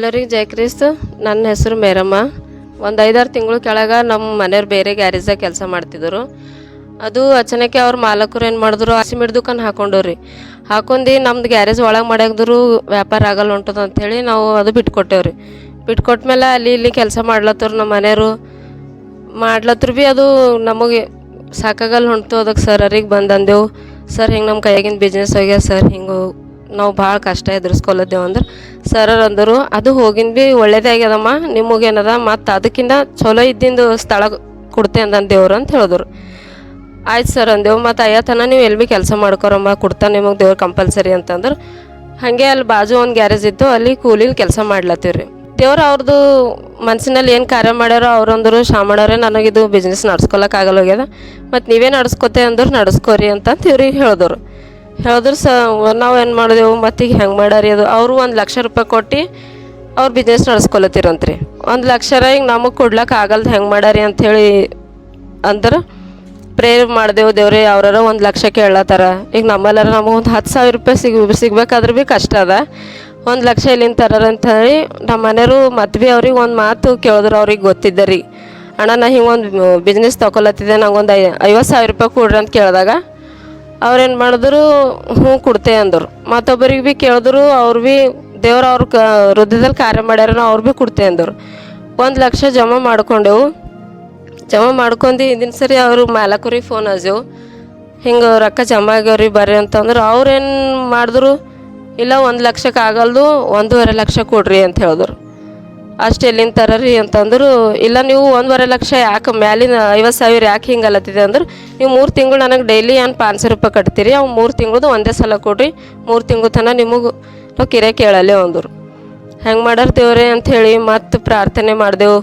ಎಲ್ಲರಿಗೆ ಜೈ ಕ್ರಿಸ್ತು. ನನ್ನ ಹೆಸರು ಮೇರಮ್ಮ. ಒಂದು ಐದಾರು ತಿಂಗಳು ಕೆಳಗೆ ನಮ್ಮ ಮನೆಯವ್ರು ಬೇರೆ ಗ್ಯಾರೇಜಾಗ ಕೆಲಸ ಮಾಡ್ತಿದ್ರು. ಅದು ಅಚಾನಕ್ಕೆ ಅವ್ರ ಮಾಲಕರು ಏನು ಮಾಡಿದ್ರು ಸಿಮೆಂಟ್ ದುಕಾನ್ ಹಾಕೊಂಡವ್ರಿ. ಹಾಕೊಂಡು ನಮ್ದು ಗ್ಯಾರೇಜ್ ಒಳಗೆ ಮಾಡ್ಯಾಕ್ದ್ರು ವ್ಯಾಪಾರ ಆಗಲ್ಲ ಹೊಂಟದ ಅಂಥೇಳಿ ನಾವು ಅದು ಬಿಟ್ಕೊಟ್ಟೇವ್ರಿ. ಬಿಟ್ಕೊಟ್ಮೇಲೆ ಅಲ್ಲಿ ಇಲ್ಲಿ ಕೆಲಸ ಮಾಡ್ಲತ್ತರು ನಮ್ಮ ಮನೆಯವರು. ಮಾಡ್ಲತ್ರು ಭೀ ಅದು ನಮಗೆ ಸಾಕಾಗಲ್ಲ ಹೊಂಟು ಅದಕ್ಕೆ ಸರ್ ಅವ್ರಿಗೆ ಬಂದಂದೆವು ಸರ್ ಹಿಂಗೆ ನಮ್ಮ ಕೈಯಾಗಿನ ಬಿಸ್ನೆಸ್ ಹೋಗ್ಯ ಸರ್ ಹಿಂಗೆ ನಾವು ಭಾಳ ಕಷ್ಟ ಎದುರಿಸ್ಕೊಲ್ಲದ್ದೇವು ಅಂದ್ರೆ ಸರ್ ಅಂದರು, ಅದು ಹೋಗಿನ ಭೀ ಒಳ್ಳೇದೇ ಆಗ್ಯದಮ್ಮ ನಿಮಗೇನದ ಮತ್ತು ಅದಕ್ಕಿಂತ ಚಲೋ ಇದ್ದಿಂದು ಸ್ಥಳ ಕೊಡ್ತೆ ಅಂದ ದೇವ್ರು ಅಂತ ಹೇಳಿದ್ರು. ಆಯ್ತು ಸರ್ ಅಂದೆವು, ಮತ್ತು ಅಯ್ಯತನ ನೀವು ಎಲ್ಲಿ ಭೀ ಕೆಲಸ ಮಾಡ್ಕೊರಮ್ಮ ಕೊಡ್ತಾನೆ ನಿಮಗೆ ದೇವ್ರು ಕಂಪಲ್ಸರಿ ಅಂತಂದ್ರೆ. ಹಾಗೆ ಅಲ್ಲಿ ಬಾಜು ಒಂದು ಗ್ಯಾರೇಜ್ ಇತ್ತು, ಅಲ್ಲಿ ಕೂಲಿಲಿ ಕೆಲಸ ಮಾಡ್ಲತ್ತೀವಿ ರೀ ದೇವ್ರು ಅವ್ರದ್ದು ಮನಸ್ಸಿನಲ್ಲಿ ಏನು ಕಾರ್ಯ ಮಾಡ್ಯಾರೋ ಅವ್ರಂದ್ರು ಶಾಮಣ್ಣವ್ರೆ ನನಗಿದು ಬಿಸ್ನೆಸ್ ನಡ್ಸ್ಕೊಳಕ್ಕೆ ಆಗಲ್ಲ ಹೋಗ್ಯದ. ಮತ್ತು ನೀವೇ ನಡ್ಸ್ಕೊತೆ ಅಂದ್ರೆ ನಡ್ಸ್ಕೊರಿ ಅಂತ ಇವ್ರಿಗೆ ಹೇಳಿದ್ರು. ಹೇಳಿದ್ರು, ಸ, ನಾವು ಏನು ಮಾಡಿದೆವು? ಮತ್ತು ಈಗ ಹೆಂಗೆ ಮಾಡ್ಯಾರಿ ಅದು? ಅವರು ಒಂದು ಲಕ್ಷ ರೂಪಾಯಿ ಕೊಟ್ಟು ಅವ್ರು ಬಿಸ್ನೆಸ್ ನಡೆಸ್ಕೊಳತ್ತಿರಂತ್ರಿ. ಒಂದು ಲಕ್ಷರ ಈಗ ನಮಗೆ ಕೊಡ್ಲಕ್ಕೆ ಆಗಲ್ದು ಹೆಂಗೆ ಮಾಡ್ಯಾರಿ ಅಂಥೇಳಿ ಅಂದ್ರೆ ಪ್ರೇರ್ ಮಾಡಿದೆವು ದೇವ್ರಿ, ಅವ್ರಾರ ಒಂದು ಲಕ್ಷ ಕೇಳತ್ತಾರ ಈಗ ನಮ್ಮಲ್ಲಾರ ನಮಗೆ ಒಂದು ಹತ್ತು ಸಾವಿರ ರೂಪಾಯಿ ಸಿಗ್, ಸಿಗ್ಬೇಕಾದ್ರೆ ಭೀ ಕಷ್ಟ ಅದ. ಒಂದು ಲಕ್ಷ ಇಲ್ಲಿಂದ ತರಾರ ಅಂತ ಹೇಳಿ ನಮ್ಮ ಮನೆಯವರು ಮತ್ತೆ ಭೀ ಅವ್ರಿಗೆ ಒಂದು ಮಾತು ಕೇಳಿದ್ರು, ಅವ್ರಿಗೆ ಗೊತ್ತಿದ್ದ ರೀ ಅಣ್ಣ, ನಾ ಹಿಂಗೆ ಒಂದು ಬಿಸ್ನೆಸ್ ತೊಗೊಲತ್ತಿದ್ದೆ ನಂಗೊಂದು ಐ, ಐವತ್ತು ಸಾವಿರ ರೂಪಾಯಿ ಕೊಡ್ರಿ ಅಂತ ಕೇಳಿದಾಗ ಅವ್ರೇನು ಮಾಡಿದ್ರು ಹ್ಞೂ ಕೊಡ್ತೆ ಅಂದರು. ಮತ್ತೊಬ್ಬರಿಗೆ ಭೀ ಕೇಳಿದ್ರು, ಅವ್ರು ಭೀ ದೇವ್ರು ಅವ್ರ ಕ ಹೃದಯದಲ್ಲಿ ಕಾರ್ಯ ಮಾಡ್ಯಾರನೋ ಅವ್ರು ಭೀ ಕೊಡ್ತೆ ಅಂದರು. ಒಂದು ಲಕ್ಷ ಜಮಾ ಮಾಡ್ಕೊಂಡೆವು. ಜಮಾ ಮಾಡ್ಕೊಂಡು ಹಿಂದಿನ ಸರಿ ಅವರು ಮಾಲಕರಿಗೆ ಫೋನ್ ಹಚ್ಚೆವು ಹಿಂಗೆ ರೊಕ್ಕ ಜಮಾ ಆಗ್ಯಾವ್ರಿ ಬರ್ರಿ ಅಂತಂದ್ರೆ. ಅವ್ರೇನು ಮಾಡಿದ್ರು, ಇಲ್ಲ ಒಂದು ಲಕ್ಷಕ್ಕೆ ಆಗಲ್ದು, ಒಂದೂವರೆ ಲಕ್ಷ ಕೊಡ್ರಿ ಅಂತ ಹೇಳಿದ್ರು. ಅಷ್ಟು ಎಲ್ಲಿಂದ ತರರಿ ಅಂತಂದ್ರು, ಇಲ್ಲ ನೀವು ಒಂದೂವರೆ ಲಕ್ಷ ಯಾಕೆ ಮ್ಯಾಲಿನ ಐವತ್ತು ಸಾವಿರ ಯಾಕೆ ಹಿಂಗೆ ಅಲತ್ತಿದೆ ಅಂದ್ರೆ, ನೀವು ಮೂರು ತಿಂಗಳು ನನಗೆ ಡೈಲಿ ಏನು ಸಾವಿರ ರೂಪಾಯಿ ಕಟ್ತೀರಿ, ಅವು ಮೂರು ತಿಂಗಳದು ಒಂದೇ ಸಲ ಕೊಡ್ರಿ, ಮೂರು ತಿಂಗಳು ತನಕ ನಿಮಗೆ ನಾವು ಕಿರೆ ಕೇಳಲ್ಲೇ ಅಂದರು ಹೆಂಗೆ ಮಾಡಾರ ದೇವ್ರೆ ಅಂಥೇಳಿ ಮತ್ತೆ ಪ್ರಾರ್ಥನೆ ಮಾಡಿದೆವು.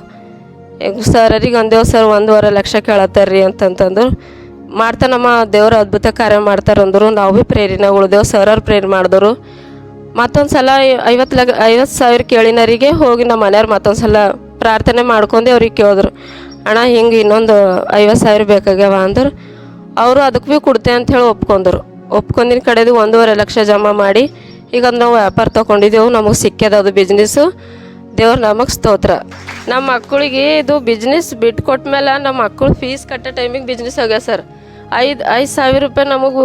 ಸರರಿಗೆ ಅಂದೇವು, ಸರ್ ಒಂದೂವರೆ ಲಕ್ಷ ಕೇಳತ್ತಾರ್ರಿ ಅಂತಂತಂದ್ರು. ಮಾಡ್ತಾನಮ್ಮ, ದೇವ್ರ ಅದ್ಭುತ ಕಾರ್ಯ ಮಾಡ್ತಾರೆ ಅಂದರು, ನಾವು ಭೀ ಪ್ರೇರಣೆ ಉಳ್ದೆವು, ಸರ್ ಅವ್ರು ಪ್ರೇರಣೆ ಮಾಡಿದ್ರು. ಮತ್ತೊಂದು ಸಲ ಐವತ್ತು ಲಗ ಐವತ್ತು ಸಾವಿರ ಕೇಳಿನರಿಗೆ ಹೋಗಿ ನಮ್ಮ ಮನೆಯವ್ರು ಮತ್ತೊಂದು ಸಲ ಪ್ರಾರ್ಥನೆ ಮಾಡ್ಕೊಂಡು ಅವ್ರಿಗೆ ಕೇಳಿದ್ರು, ಅಣ್ಣ, ಹಿಂಗೆ ಇನ್ನೊಂದು ಐವತ್ತು ಸಾವಿರ ಬೇಕಾಗ್ಯಾವ ಅಂದ್ರೆ. ಅವರು ಅದಕ್ಕೆ ಭೀ ಕೊಡ್ತೆ ಅಂತ ಹೇಳಿ ಒಪ್ಕೊಂಡ್ರು. ಒಪ್ಕೊಂಡಿನ ಕಡೆದು ಒಂದೂವರೆ ಲಕ್ಷ ಜಮಾ ಮಾಡಿ, ಈಗ ನಾವು ವ್ಯಾಪಾರ ತೊಗೊಂಡಿದ್ದೆವು, ನಮಗೆ ಸಿಕ್ಕ್ಯದ ಅದು ಬಿಸ್ನೆಸ್ಸು ದೇವ್ರ ನಮಗೆ ಸ್ತೋತ್ರ. ನಮ್ಮ ಮಕ್ಕಳಿಗೆ ಇದು ಬಿಸ್ನೆಸ್ ಬಿಟ್ಟು ಕೊಟ್ಮೇಲೆ ನಮ್ಮ ಮಕ್ಕಳು ಫೀಸ್ ಕಟ್ಟೋ ಟೈಮಿಗೆ ಬಿಸ್ನೆಸ್ ಹೋಗ್ಯ ಸರ್. ಐದು ಐದು ಸಾವಿರ ರೂಪಾಯಿ ನಮಗೂ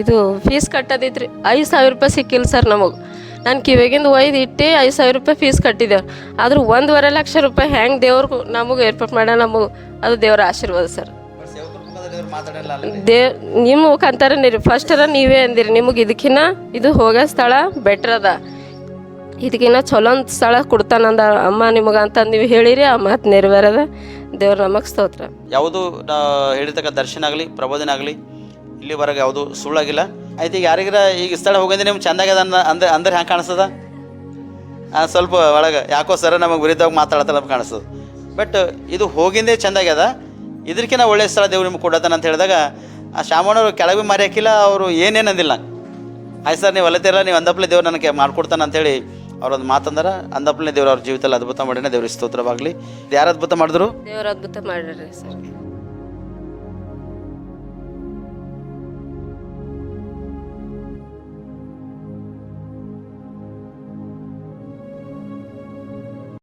ಇದು ಫೀಸ್ ಕಟ್ಟೋದಿತ್ರಿ. ಐದು ಸಾವಿರ ರೂಪಾಯಿ ಸಿಕ್ಕಿಲ್ಲ ಸರ್ ನಮಗೆ. ನಾನು ಕಿವಿಗಿಂದ ಒಯ್ದು ಇಟ್ಟು ಐದು ಸಾವಿರ ರೂಪಾಯಿ ಫೀಸ್ ಕಟ್ಟಿದ್ದೇವೆ ಆದರೂ ಒಂದೂವರೆ ಲಕ್ಷ ರೂಪಾಯಿ ಹೆಂಗೆ ದೇವ್ರಿಗೆ ನಮಗೆ ಏರ್ಪಾಟ್ ಮಾಡ ನಮಗೆ ಅದು ದೇವ್ರ ಆಶೀರ್ವಾದ ಸರ್ ದೇವ್ ನಿಮ್ಮ ಮುಖಾಂತರ ನೀರು ಫಸ್ಟರ ನೀವೇ ಅಂದಿರಿ ನಿಮಗೆ ಇದಕ್ಕಿನ್ನ ಇದು ಹೋಗೋ ಸ್ಥಳ ಬೆಟ್ರ್ ಅದ. ಇದಕ್ಕಿನ್ನ ಚಲೋ ಒಂದು ಸ್ಥಳ ಕೊಡ್ತಾನಂದ ಅಮ್ಮ ನಿಮಗೆ ಅಂತ ನೀವು ಹೇಳಿರಿ, ಆ ಮಾತು ನೆರವೇರದ. ದೇವ್ರ ನಮಗ್ ಸ್ತೋತ್ರ. ಯಾವುದು ಹೇಳಿರ್ತಕ್ಕ ದರ್ಶನ ಆಗಲಿ, ಪ್ರಬೋಧನೆ ಆಗಲಿ ಇಲ್ಲಿವರೆಗೆ ಯಾವುದು ಸುಳ್ಳಾಗಿಲ್ಲ. ಆಯ್ತು, ಈಗ ಯಾರಿಗಾರ ಈಗ ಸ್ಥಳ ಹೋಗಿದ್ರೆ ನಿಮ್ಗೆ ಚಂದಾಗ್ಯದ ಅಂದ ಅಂದ್ರೆ ಅಂದ್ರೆ ಹ್ಯಾಂಗೆ ಕಾಣಿಸ್ತದ? ಸ್ವಲ್ಪ ಒಳಗೆ, ಯಾಕೋ ಸರ ನಮಗೆ ವಿರುದ್ಧವಾಗಿ ಮಾತಾಡತ್ತಲ್ಲ ನಮ್ಗೆ ಕಾಣಿಸ್ತದೆ. ಬಟ್ ಇದು ಹೋಗಿಂದೇ ಚಂದಾಗ್ಯದ ಇದಕ್ಕಿಂತ ಒಳ್ಳೆ ಸ್ಥಳ ದೇವ್ರು ನಿಮ್ಗೆ ಕೊಡತ್ತಾನ ಅಂತ ಹೇಳಿದಾಗ, ಆ ಶಾಮಣ್ಣವ್ರು ಕೆಳಗೆ ಮಾರಿ ಅವರು ಏನೇನು ಅಂದಿಲ್ಲ. ಆಯ್ತು ಸರ್, ನೀವು ಅಲ್ಲತ್ತಿರಲ್ಲ ನೀವು ಅಂದಪ್ಲೆ ದೇವ್ರು ನನಗೆ ಮಾಡ್ಕೊಡ್ತಾನೆ ಅಂತೇಳಿ ಅವ್ರೊಂದು ಮಾತಂದ್ರೆ, ಅಂದಪ್ಪನೇ ದೇವ್ರು ಅವ್ರ ಜೀವಿತದಲ್ಲಿ ಅದ್ಭುತ ಮಾಡಿನ ದೇವ್ರ ಸ್ತೋತ್ರವಾಗಲಿ. ಯಾರು ಅದ್ಭುತ ಮಾಡಿದ್ರು? ದೇವ್ರ ಅದ್ಭುತ ಮಾಡ್ರಿ ಸರ್.